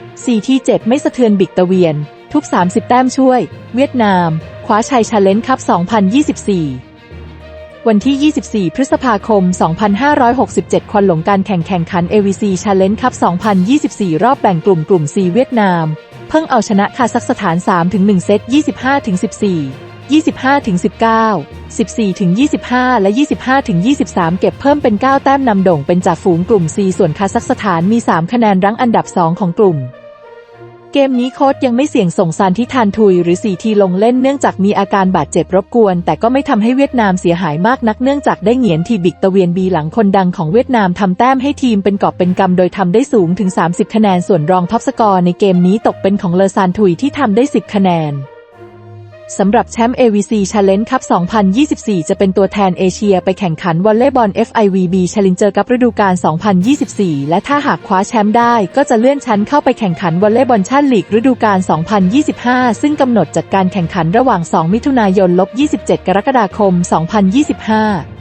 4ที่7ไม่สะเทือนบิกตะเวียน ทุก30 แต้มช่วย เวียดนาม คว้าชัยชาเลนจ์คัพ 2024 วันที่ 24 พฤษภาคม 2567 ควันหลงการแข่งแข่งขัน AVC Challenge Cup 2024 รอบแบ่งกลุ่มกลุ่ม C เวียดนาม เพิ่งเอาชนะคาซัคสถาน 3-1 เซต 25-14 25-19 14-25 และ 25-23 เก็บเพิ่มเป็น 9 แต้มนำโด่งเป็นจากฝูงกลุ่ม C ส่วนคาซัคสถานมี 3 คะแนนรั้งอันดับ 2 ของกลุ่ม เกมนี้โค้ชยังไม่เสี่ยงส่งซานทิทานทุยหรือสีทีลงเล่นเนื่องจากมีอาการบาดเจ็บรบกวน แต่ก็ไม่ทำให้เวียดนามเสียหายมากนักเนื่องจากได้เหงียนทีบิกตะเวียนบีหลังคนดังของเวียดนามทำแต้มให้ทีมเป็นกอบเป็นกำโดยทำได้สูงถึง 30 คะแนนส่วนรองท็อปสกอร์ในเกมนี้ตกเป็นของเลอซานทุยที่ทำได้ 10 คะแนน สำหรับแชมป์ AVC Challenge Cup 2024 จะเป็นตัวแทนเอเชียไปแข่งขันวอลเลย์บอล FIVB Challenger กับฤดูกาล 2024 และถ้าหากคว้าแชมป์ได้ก็จะเลื่อนชั้นเข้าไปแข่งขันวอลเลย์บอลชาติลีกฤดูกาล 2025 ซึ่งกำหนดจัดการแข่งขันระหว่าง 2 มิถุนายนลบ27 กรกฎาคม 2025